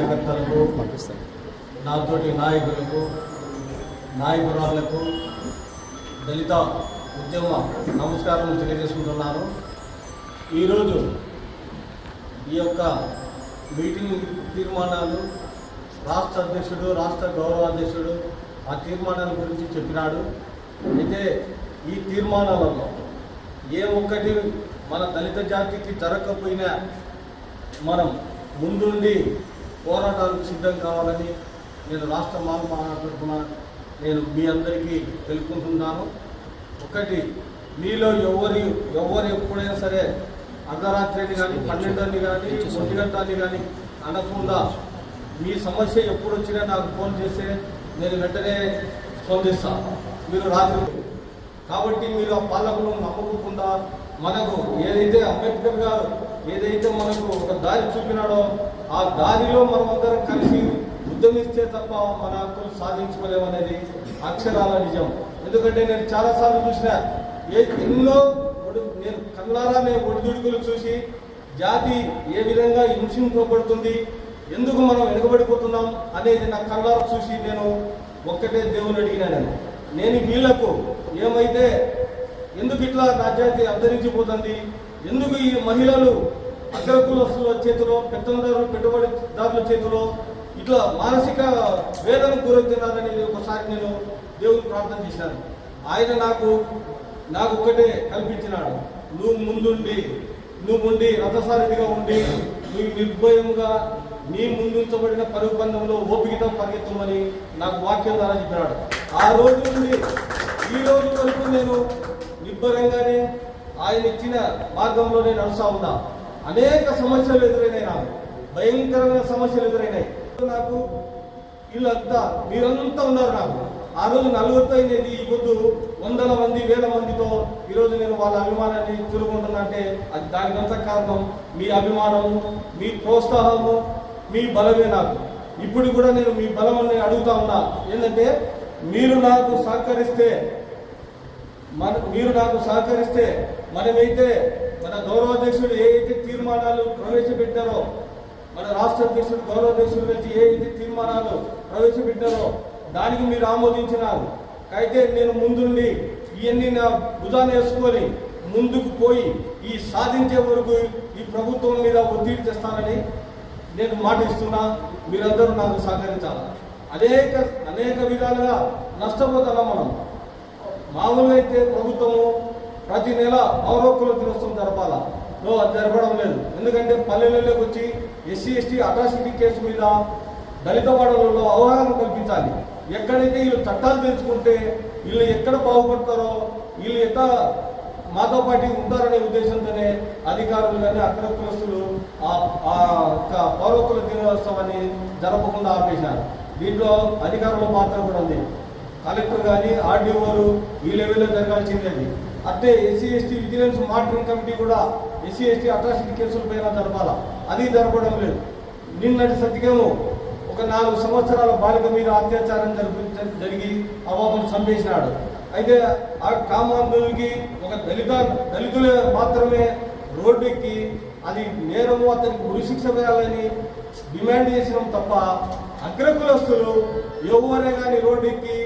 కార్యకర్తలకు నాతోటి నాయకులకు నాయకురాళ్ళకు దళిత ఉద్యమ నమస్కారం తెలియజేసుకుంటున్నాను. ఈరోజు ఈ యొక్క మీటింగ్ తీర్మానాలు రాష్ట్ర అధ్యక్షుడు రాష్ట్ర గౌరవ అధ్యక్షుడు ఆ తీర్మానాల గురించి చెప్పినాడు. అయితే ఈ తీర్మానాలలో ఏ ఒక్కటి మన దళిత జాతికి జరగకపోయినా మనం ముందుండి పోరాటాలకు సిద్ధం కావాలని నేను రాష్ట్ర మాల తరఫున నేను మీ అందరికీ తెలుపుకుంటున్నాను. ఒకటి మీలో ఎవరి ఎవరు ఎప్పుడైనా సరే అర్ధరాత్రిని కానీ పన్నెండుని కానీ ఒంటి గంటని కానీ అనకుండా మీ సమస్య ఎప్పుడు వచ్చినా నాకు ఫోన్ చేస్తే నేను వెంటనే స్పందిస్తాను మీరు రాత్రి కాబట్టి మీరు ఆ పాలకులను నమ్మకుండా మనకు ఏదైతే అంబేద్కర్ గారు ఏదైతే మనకు ఒక దారి చూపినాడో ఆ దారిలో మనమందరం కలిసి ఉద్యమిస్తే తప్ప మన హక్కులు సాధించుకోలేమనేది అక్షరాల నిజం. ఎందుకంటే నేను చాలాసార్లు చూసిన ఏ ఎన్నో నేను కన్నారా నేను ఒడిదుడుకులు చూసి జాతి ఏ విధంగా హింసింపబడుతుంది ఎందుకు మనం వెనుకబడిపోతున్నాం అనేది నా కళ్ళారా చూసి నేను ఒక్కటే దేవుని అడిగినాను నేను. వీళ్ళకు ఏమైతే ఎందుకు ఇట్లా నా జాతి అంతరించిపోతుంది ఎందుకు ఈ మహిళలు అగ్రకులస్తుల చేతిలో పెత్తందారులు పెట్టుబడిదారుల చేతిలో ఇట్లా మానసిక వేదన గురవుతున్నారని ఒకసారి నేను దేవుని ప్రార్థన చేశాను. ఆయన నాకు నాకు ఒక్కటే కల్పించినాడు. నువ్వు ముందుండి నువ్వు ఉండి రథసారథిగా ఉండి నువ్వు నిర్భయంగా నీ ముందుంచబడిన పరుగు పందెంలో ఓపికతో పరిగెత్తమని నాకు వాక్యం ద్వారా చెప్పినాడు. ఆ రోజు నుండి ఈ రోజు వరకు నేను నిబ్బరంగానే ఆయన ఇచ్చిన మార్గంలోనే నడుస్తా ఉన్నా. అనేక సమస్యలు ఎదురైనాయి నాకు. భయంకరమైన సమస్యలు ఎదురైనాయి. నాకు వీళ్ళంతా మీరంతా ఉన్నారు నాకు. ఆ రోజు నలుగురితో అయినది ఈ పొద్దు వందల మంది వేల మందితో ఈరోజు నేను వాళ్ళ అభిమానాన్ని చురుకుంటున్నా అంటే అది దానికంతా కారణం మీ అభిమానము మీ ప్రోత్సాహము మీ బలమే నాకు. ఇప్పుడు కూడా నేను మీ బలం అడుగుతా ఉన్నా. ఏంటంటే మీరు నాకు సహకరిస్తే మన మీరు నాకు సహకరిస్తే మనమైతే మన గౌరవాధ్యక్షుడు ఏ అయితే తీర్మానాలు ప్రవేశపెట్టారో మన రాష్ట్ర అధ్యక్షుడు గౌరవాధ్యక్షుడు నుంచి ఏ అయితే తీర్మానాలు ప్రవేశపెట్టారో దానికి మీరు ఆమోదించినారు. అయితే నేను ముందుండి ఇవన్నీ నా భుజాన వేసుకొని ముందుకు పోయి ఈ సాధించే వరకు ఈ ప్రభుత్వం మీద ఒత్తిడి తెస్తానని నేను మాట ఇస్తున్నా. మీరందరూ నాకు సహకరించాలి? అనేక అనేక విధాలుగా నష్టపోతున్నాం మనం? మామూలుగా అయితే ప్రభుత్వము ప్రతి నెల పౌరకుల దినోత్సవం జరపాల. లో అది జరపడం లేదు. ఎందుకంటే పల్లెలలోకి వచ్చి ఎస్సీ ఎస్టీ అట్రాసిటీ కేసు మీద దళిత వాడలలో అవగాహన కల్పించాలి. ఎక్కడైతే వీళ్ళు చట్టాలు తెలుసుకుంటే వీళ్ళు ఎక్కడ బాగుపడతారో వీళ్ళు ఎట్లా మాతో పాటు ఉంటారనే ఉద్దేశంతోనే అధికారులు కానీ అగ్ర కులస్తులు ఆ ఆ పౌరకుల దినోత్సవాన్ని జరపకుండా ఆపేశారు. దీంట్లో అధికారుల పాత్ర కూడా ఉంది. కలెక్టర్ కానీ ఆర్డీఓలు ఈ లెవెల్లో జరగాల్సింది అది అంటే SC ST vigilance monitoring committee కూడా ఎస్సీ ఎస్టీ అట్రాసిటీ కేసుల పైన జరపాల. అది జరపడం లేదు. నిన్నటి సత్యకేమో ఒక నాలుగు సంవత్సరాల బాలిక మీద అత్యాచారం జరిపి జరిగి అవాపం చంపేసినాడు. అయితే ఆ కామాంధునికి ఒక దళిత దళితులే మాత్రమే రోడ్డు ఎక్కి అది నేరము అతనికి ఉరిశిక్ష వేయాలని డిమాండ్ చేసినాం తప్ప అగ్రకులస్తులు ఎవరే కానీ రోడ్డు ఎక్కి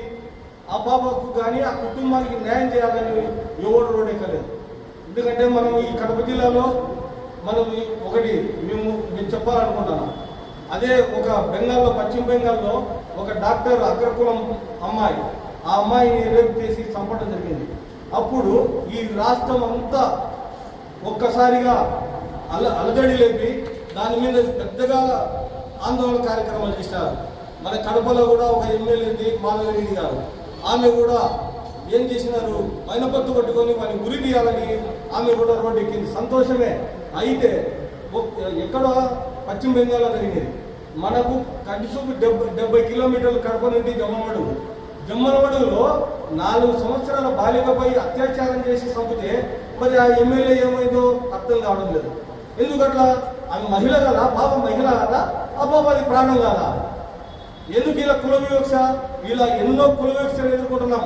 ఆ బాబాకు కానీ ఆ కుటుంబానికి న్యాయం చేయాలని ఎవరు రోడెక్కలేదు ఎందుకంటే మనం ఈ కడప జిల్లాలో మనం ఒకటి మేము నేను చెప్పాలనుకుంటున్నాం. అదే ఒక బెంగాల్లో పశ్చిమ బెంగాల్లో ఒక డాక్టర్ అగ్రకులం అమ్మాయి ఆ అమ్మాయిని రేప్ చేసి చంపడం జరిగింది. అప్పుడు ఈ రాష్ట్రం అంతా ఒక్కసారిగా అల అలజడి లేపి దాని మీద పెద్దగా ఆందోళన కార్యక్రమాలు చేశారు. మన కడపలో కూడా ఒక ఎమ్మెల్యేది ఉంది మాధవరెడ్డి గారు. ఆమె కూడా ఏం చేసినారు? మైనపత్తు పట్టుకొని వాడిని గురి తీయాలని ఆమె కూడా రోడ్డు ఎక్కింది. సంతోషమే. అయితే ఎక్కడ పశ్చిమ బెంగాల్లో జరిగింది. మనకు కనీసం డెబ్బై డెబ్బై కిలోమీటర్లు కడప నుండి జమ్మమడుగు జమ్మలమడుగులో నాలుగు సంవత్సరాల బాలికపై అత్యాచారం చేసి చంపితే మరి ఆ ఎమ్మెల్యే ఏమైందో అర్థం కావడం లేదు. ఎందుకట్లా? ఆమె మహిళ కదా? పాప మహిళ కదా? ఆ పాప అది ప్రాణం కాదా? ఎందుకు ఇలా కుల వివక్ష ఇలా ఎన్నో కుల వివక్షలు ఎదుర్కొంటున్నాం.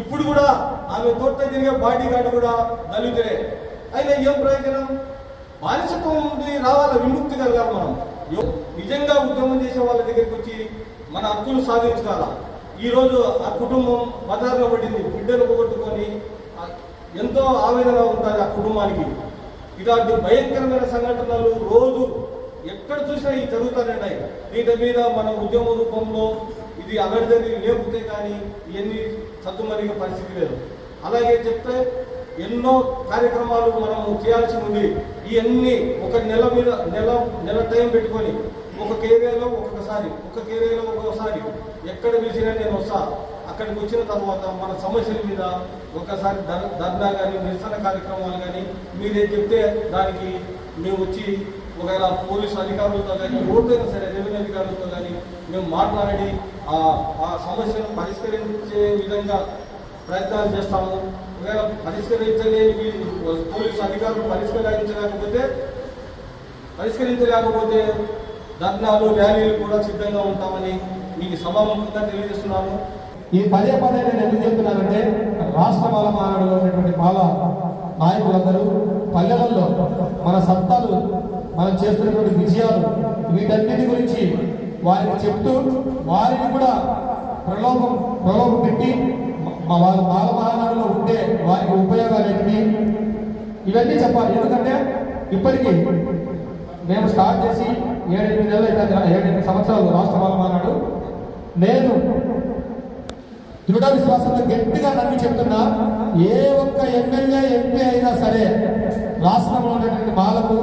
ఇప్పుడు కూడా ఆమె తోట తిరిగే బాడీ గార్డు కూడా దళితులే అయినా ఏం ప్రయోజనం? బానిసత్వం నుండి రావాల విముక్తి కలగాలి మనం. నిజంగా ఉద్యమం చేసే వాళ్ళ దగ్గరికి వచ్చి మన హక్కులు సాధించుకోవాల? ఈరోజు ఆ కుటుంబం బజార్లో పడింది. బిడ్డలు పోగొట్టుకొని ఎంతో ఆవేదన ఉంటుంది ఆ కుటుంబానికి. ఇలాంటి భయంకరమైన సంఘటనలు ఎక్కడ చూసినా ఇది జరుగుతానండి దీని మీద మన ఉద్యమ రూపంలో ఇది అలర్జని లేకపోతే కానీ ఇవన్నీ సద్దుమరిగే పరిస్థితి లేదు. అలాగే చెప్తే ఎన్నో కార్యక్రమాలు మనం చేయాల్సి ఉంది. ఇవన్నీ ఒక నెల మీద నెల నెల టైం పెట్టుకొని ఒక కేరియాలో ఒక్కొక్కసారి ఒక ఏరియాలో ఒక్కొక్కసారి ఎక్కడ పిలిచినా నేను వస్తా. అక్కడికి వచ్చిన తర్వాత మన సమస్యల మీద ఒకసారి ధర్నా కానీ నిరసన కార్యక్రమాలు కానీ మీరేం చెప్తే దానికి మేము వచ్చి ఒకవేళ పోలీసు అధికారులతో కానీ ఎవరితోనైనా సరే రెవెన్యూ అధికారులతో కానీ మేము మాట్లాడి ఆ సమస్యను పరిష్కరించే విధంగా ప్రయత్నాలు చేస్తాము. ఒకవేళ పరిష్కరించలేని పోలీసు అధికారులు పరిష్కరించలేకపోతే పరిష్కరించలేకపోతే ధర్నాలు ర్యాలీలు కూడా సిద్ధంగా ఉంటామని మీకు సభాముఖంగా తెలియజేస్తున్నాను. ఈ పదే పదే నేను ఎందుకు చెప్తున్నానంటే రాష్ట్ర మాల మహానాడులో ఉన్నటువంటి మాల నాయకులందరూ పల్లెలలో మన సత్తాలు మనం చేస్తున్నటువంటి విజయాలు వీటన్నిటి గురించి వారికి చెప్తూ వారిని కూడా ప్రలోభం ప్రలోభం పెట్టి మా వాళ్ళ మాల ఉంటే వారికి ఉపయోగాలు ఏంటి? ఇవన్నీ చెప్పాలి. ఎందుకంటే ఇప్పటికీ మేము స్టార్ట్ చేసి ఏడెనిమిది నెలలు అయితే ఏడెనిమిది సంవత్సరాలు రాష్ట్ర బాలమహానాడు. నేను దృఢ విశ్వాసంతో గట్టిగా నమ్మి చెప్తున్నా ఏ ఒక్క ఎమ్మెల్యే ఎంపీ అయినా సరే రాష్ట్రంలో ఉన్నటువంటి బాలకు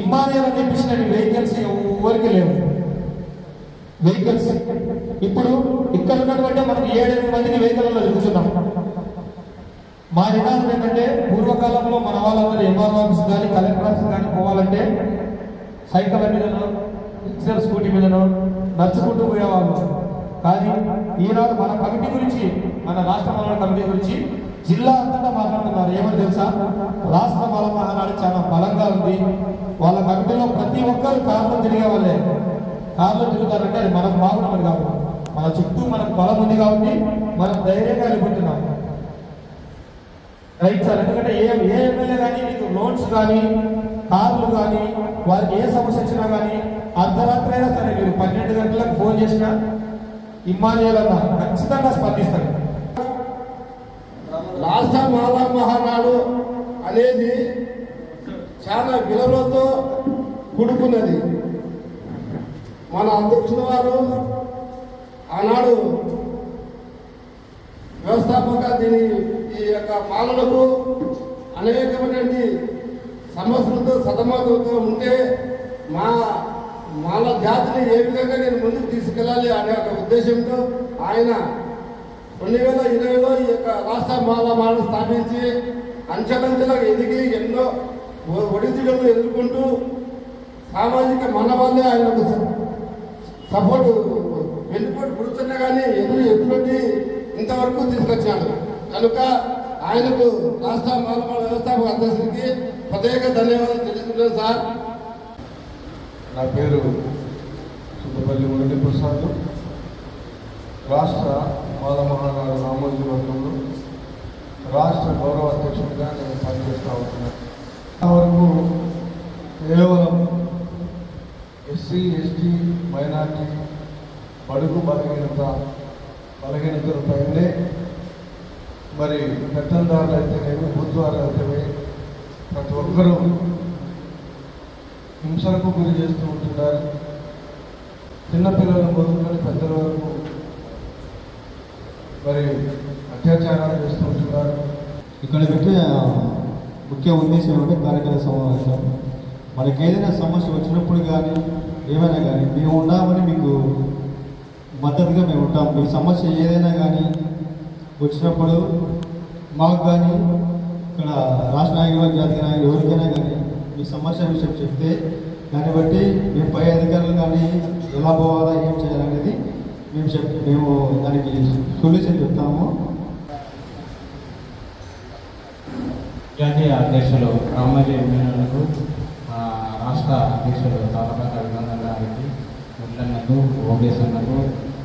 ఇమ్మానియల్ అని తెప్పించిన వెహికల్స్ ఎవరికి లేవు. వెహికల్స్ ఇప్పుడు ఇక్కడ ఉన్నటువంటి మనం ఏడెనిమిది మందిని వెహికల్లో తిరుగుతున్నాం. మా నినాదం ఏంటంటే పూర్వకాలంలో మన వాళ్ళందరూ ఎంఆర్ ఆఫీస్ కానీ కలెక్టర్ ఆఫీస్ కానీ పోవాలంటే సైకిల్ మీదనో ఎక్సెల్ స్కూటీ మీదనో నడుచుకుంటూ పోయేవాళ్ళు. కానీ ఈనాడు మన కమిటీ గురించి మన రాష్ట్ర మాల కమిటీ గురించి జిల్లా అంతటా మాట్లాడుతున్నారు. ఏమని తెలుసా? రాష్ట్ర మాల మహానాడు చాలా బలంగా ఉంది. వాళ్ళ మధ్యలో ప్రతి ఒక్కరు కారులో తిరిగే వాళ్ళే కారులో తిరుగుతారంటే అది మనకు బాగున్నది కాబట్టి మన చుట్టూ మనకు బలం ఉంది కాబట్టి మనం ధైర్యంగా వెళ్ళిపోతున్నాం. రైట్ సార్ ఎందుకంటే ఏ ఏ ఎమ్మెల్యే కానీ మీకు లోన్స్ కానీ కార్లు కానీ వారికి ఏ సమస్య వచ్చినా కానీ అర్ధరాత్రి అయినా సరే మీరు పన్నెండు గంటలకు ఫోన్ చేసినా ఇమ్మానియల్ అన్న ఖచ్చితంగా స్పందిస్తారు. రాష్ట్ర మాలా మహానాడు అనేది చాలా విలువలతో కూడుకున్నది. మన అధ్యక్షుల వారు ఆనాడు వ్యవస్థాపక దీని ఈ యొక్క పాలనకు అనేకమైనటువంటి సమస్యలతో సతమతతో ఉంటే మా మాల జాతిని ఏ విధంగా నేను ముందుకు తీసుకెళ్ళాలి అనే ఒక ఉద్దేశంతో ఆయన రెండు వేల ఇరవైలో ఈ యొక్క రాష్ట్ర మాల మాలను స్థాపించి అంచెలంచెలకు ఎదిగి ఎన్నో ఒడిదుడుకులు ఎదుర్కొంటూ సామాజిక మనవాళ్ళే ఆయనకు స- సపోర్ట్ వెన్నుపోటు పుడుతున్నా కానీ ఎదురు ఎదురుపెట్టి ఇంతవరకు తీసుకొచ్చాడు. కనుక ఆయనకు రాష్ట్ర మాలమాల వ్యవస్థాపక అధ్యక్షుడికి ప్రత్యేక ధన్యవాదాలు తెలుసుకుంటాను సార్. నా పేరు సుబ్బపల్లి మురళీ ప్రసాద్ రాష్ట్ర మాల మహానాడు రామోజీ వర్గంలో రాష్ట్ర గౌరవ అధ్యక్షుడిగా నేను పనిచేస్తూ ఉంటున్నాను. వరకు కేవలం ఎస్సీ ఎస్టీ మైనార్టీ బడుగు బలహీనత బలహీనతలపైనే మరి పెత్తందారులు అయితేనేమి బుద్ధివారు అయితేనే ప్రతి ఒక్కరూ హింసలకు గురి చేస్తూ ఉంటున్నారు. చిన్నపిల్లలు మొదలుకొని పెద్దల వరకు మరి అత్యాచారాలు చేస్తూ ఉంటున్నారు. ఇక్కడ పెట్టే ముఖ్య ఉద్దేశం ఏమంటే కార్యక్రమ సమావేశం. మనకి ఏదైనా సమస్య వచ్చినప్పుడు కానీ ఏమైనా కానీ మేము ఉన్నామని మీకు మద్దతుగా మేము ఉంటాం. మీ సమస్య ఏదైనా కానీ వచ్చినప్పుడు మాకు కానీ ఇక్కడ రాష్ట్ర నాయకులు జాతీయ నాయకులు ఎవరికైనా కానీ మీ సమస్య విషయం చెప్తే దాన్ని బట్టి మేము పై అధికారులు కానీ ఎలా పోవాలా ఏం చేయాలనేది మేము చెప్ మేము దానికి సొల్యూషన్ చెప్తాము. జాతీయ అధ్యక్షులు రామజీ మీనలకు రాష్ట్ర అధ్యక్షులు తాపక అభినందన గారికి ముట్లన్నకు ఓబేసన్నకు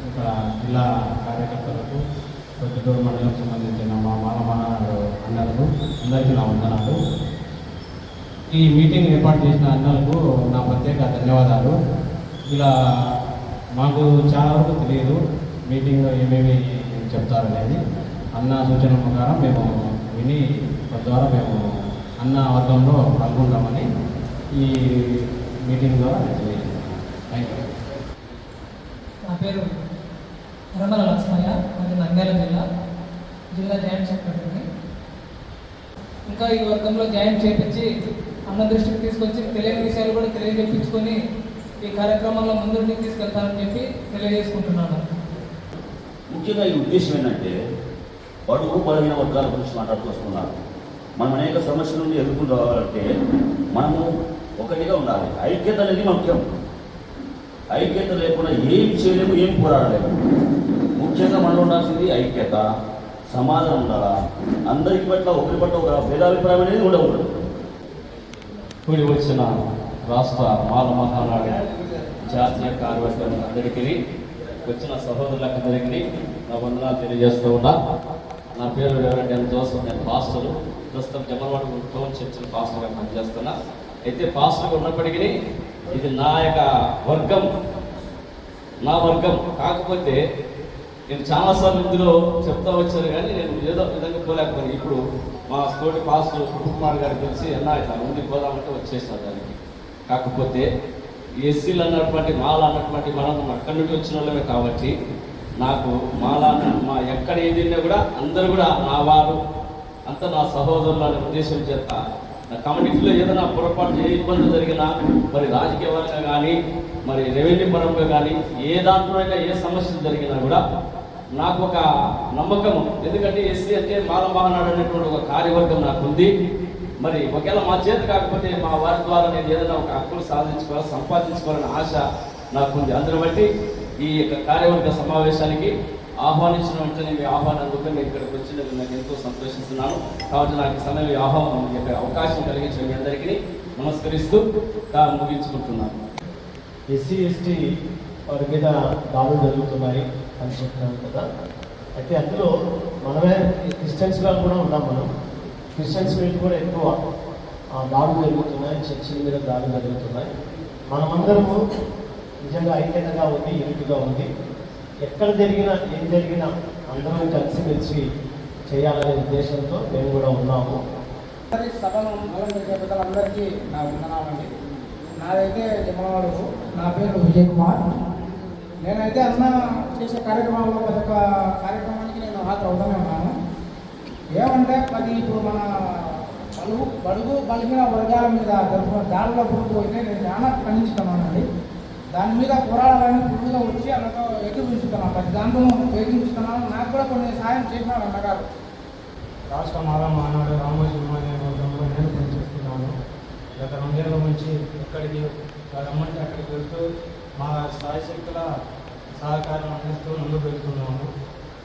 ఇక్కడ జిల్లా కార్యకర్తలకు ప్రొద్దుటూరు మండలం సంబంధించిన మా మానమానాడు అన్నలకు అందరికీ నా వందనాలు. ఈ మీటింగ్ ఏర్పాటు చేసిన అన్నలకు నా ప్రత్యేక ధన్యవాదాలు. ఇలా మాకు చాలా వరకు తెలియదు మీటింగ్లో ఏమేమి చెప్తారనేది. అన్న సూచన ప్రకారం మేము విని తద్వారా మేము అన్న వర్గంలో పాల్గొంటామని ఈ మీటింగ్ ద్వారా తెలియజేస్తాం థ్యాంక్ యూ నా పేరు రమణ లక్ష్మయ్య మాది నంద్యాల జిల్లా. జిల్లా జాయింట్ సెక్రటరీని ఇంకా ఈ వర్గంలో జాయిన్ చేయించి అన్న దృష్టికి తీసుకొచ్చి తెలియని విషయాలు కూడా తెలియజెప్పించుకొని ఈ కార్యక్రమంలో ముందుకు తీసుకెళ్తానని చెప్పి తెలియజేసుకుంటున్నాను. ముఖ్యంగా ఈ ఉద్దేశం ఏంటంటే బడుగు బలహీన వర్గాల గురించి మాట్లాడుతూ వస్తున్నారు మనం అనేక సమస్యల నుండి ఎదుర్కొని రావాలంటే మనము ఒకటిగా ఉండాలి. ఐక్యత అనేది ముఖ్యం. ఐక్యత లేకుండా ఏం చేయలేము ఏం పోరాడలేము. ముఖ్యంగా మనలో ఉండాల్సింది ఐక్యత సమాధానం ఉండాలా? అందరికి పట్ల ఒకరి పట్ల ఒక భేదాభిప్రాయం అనేది ఉండకూడదు. కూడి వచ్చిన రాష్ట్ర మాల మహానాడు జాతీయ కార్యవర్గం అందరికీ వచ్చిన సహోదరులందరికీ నా వందనాలు తెలియజేస్తూ ఉన్నా. నా పేరు ఎవరంటే జోసఫ్ నేను పాస్టరు. ప్రస్తుతం జమలవాడ టౌన్ చర్చలు పాస్టర్గా పనిచేస్తున్నా. అయితే పాస్టర్గా ఉన్నప్పటికీ ఇది నా యొక్క వర్గం. నా వర్గం. కాకపోతే నేను చాలాసార్లు ఇందులో చెప్తా వచ్చాను కానీ నేను ఏదో విధంగా పోలేకపోయాను ఇప్పుడు మా స్కూల్ పాస్టర్ కుమార్ గారికి తెలిసి అన్నా ఇట్లా ముందుకు పోదామంటే వచ్చేసాను దానికి. కాకపోతే ఎస్సీలు అన్నటువంటి మాల అన్నటువంటి మనం అక్కడి నుండి వచ్చిన వాళ్ళమే కాబట్టి నాకు మాల మా ఎక్కడ ఏది కూడా అందరూ కూడా నా వారు. అంత నా సహోదరులు ఉద్దేశం చేత నా కమ్యూనిటీలో ఏదైనా పొరపాటు ఏ ఇబ్బంది జరిగినా మరి రాజకీయ పరంగా కానీ మరి రెవెన్యూ పరంగా కానీ ఏ దాంట్లో అయినా ఏ సమస్యలు జరిగినా కూడా నాకు ఒక నమ్మకం ఎందుకంటే ఎస్సీ అంటే మాల మహానాడు అనేటువంటి ఒక కార్యవర్గం నాకు ఉంది మరి ఒకవేళ మా చేతి కాకపోతే మా వారి ద్వారా నేను ఏదైనా ఒక హక్కులు సాధించుకోవాలి సంపాదించుకోవాలనే ఆశ నాకుంది. అందుని బట్టి ఈ యొక్క కార్యవర్గ సమావేశానికి ఆహ్వానించిన వెంటనే మీ ఆహ్వానం నేను ఇక్కడికి వచ్చినందుకు నాకు ఎంతో సంతోషిస్తున్నాను. కాబట్టి నాకు సమయం ఈ ఆహ్వానం యొక్క అవకాశం కలిగించిన మీ అందరికీ నమస్కరిస్తూ కా- ముగించుకుంటున్నాను. ఎస్సీ ఎస్టీ వారి మీద దాడులు జరుగుతున్నాయి అని చెప్తున్నాను కదా. అయితే అందులో మనమే క్రిస్టియన్స్గా కూడా ఉన్నాం మనం. క్రిస్టియన్స్ మీద కూడా ఎక్కువ దాడులు జరుగుతున్నాయి చర్చిల మీద దాడులు జరుగుతున్నాయి. మనమందరము నిజంగా ఐక్యతగా ఉంది ఇరుకుగా ఉంది ఎక్కడ జరిగినా ఏం జరిగినా అందరం కలిసిమెలిసి చేయాలనే ఉద్దేశంతో మేము కూడా ఉన్నాము. సభను అలంకరించే పెద్దలందరికీ నా వందనాలండి. నాదైతే జమలవాడు నా పేరు విజయ్ కుమార్ నేనైతే అన్న చేసే కార్యక్రమాల్లో ప్రతి ఒక్క కార్యక్రమానికి నేను హాజరవుతూనే ఉన్నాను. ఏమంటే పది ఇప్పుడు మన బలుగు బడుగు బలిగిన వర్గాల మీద జరుపుకున్న దాడుల గురించి అయితే నేను చాలా ఖండించుకున్నానండి. దాని మీద పోరాడాలని పురుగుగా వచ్చి అన్నతో ఎదుర్కొంచుతున్నాను ప్రతి దాంట్లో ఎదుర్కొంచుతున్నాను నాకు కూడా కొన్ని సాయం చేసినాడు అన్నగారు. రాష్ట్ర మాల మహానాడు రామోజీ వర్గంలో నేను పనిచేస్తున్నాను. గత రెండేళ్ళ నుంచి ఎక్కడికి రమ్మంటే అక్కడికి వెళ్తూ మా స్థాయి శక్తుల సహకారం అందిస్తూ ముందుకు వెళ్తున్నాము.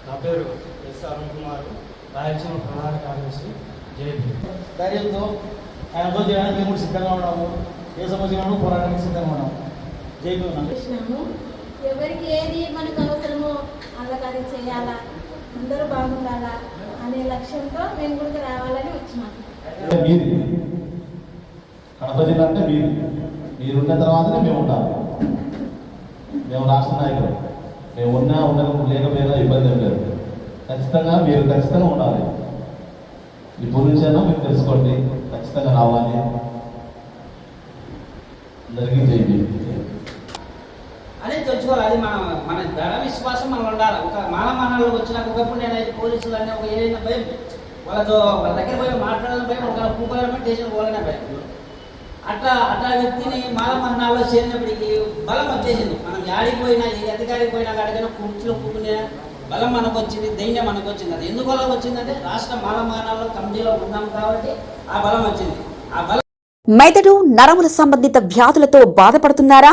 నా పేరు ఎస్ అరుణ్ కుమార్. రాయలసీమ ప్రధాన కార్యదర్శి జేపీ. ధైర్యంతో ఆయనతో చేయడానికి మేము సిద్ధంగా ఉన్నాము. ఏ సమస్య పోరాటానికి సిద్ధంగా ఉన్నాము. చేసినాము ఎవరికి ఏది మనకు అవసరమో వాళ్ళకి అది చేయాలా? అందరూ బాగుండాలా? అనే లక్ష్యంతో మేము గుడికి రావాలని వచ్చినాము కడప జిల్లా అంటే మీరు మీరున్న తర్వాతనే మేము ఉంటాము మేము రాష్ట్ర నాయకులు. మేము ఉన్నా ఉండక లేకపోయినా ఇబ్బంది ఏం లేదు. ఖచ్చితంగా మీరు ఖచ్చితంగా ఉండాలి. ఇప్పుడు నుంచైనా మీరు తెలుసుకోండి. ఖచ్చితంగా రావాలి. అందరికీ చేయండి తెచ్చుకోవాలి అది మన మన దృఢ విశ్వాసం మనం ఉండాలి. ఒక మాల మహానాలకు వచ్చినాక ఒకప్పుడు నేనైతే పోలీసులు అన్నీ ఒక ఏదైనా భయం వాళ్ళతో వాళ్ళ దగ్గర పోయి మాట్లాడాలని భయం ఒక పూకోవాలని స్టేషన్ పోవాలనే భయం. అట్లా అట్లా వ్యక్తిని మాల చేరినప్పటికీ బలం వచ్చేసింది. మనం యాడికి పోయినా ఏ అధికారికి పోయినా అడిగినా కుర్చీలో కూర్చునే బలం మనకు వచ్చింది ధైర్యం మనకు వచ్చింది. అది ఎందుకు వచ్చిందంటే రాష్ట్ర మాలమానాల్లో కమిటీలో ఉన్నాం కాబట్టి ఆ బలం వచ్చింది. ఆ బలం మెదడు నరముల సంబంధిత వ్యాధులతో బాధపడుతున్నారా?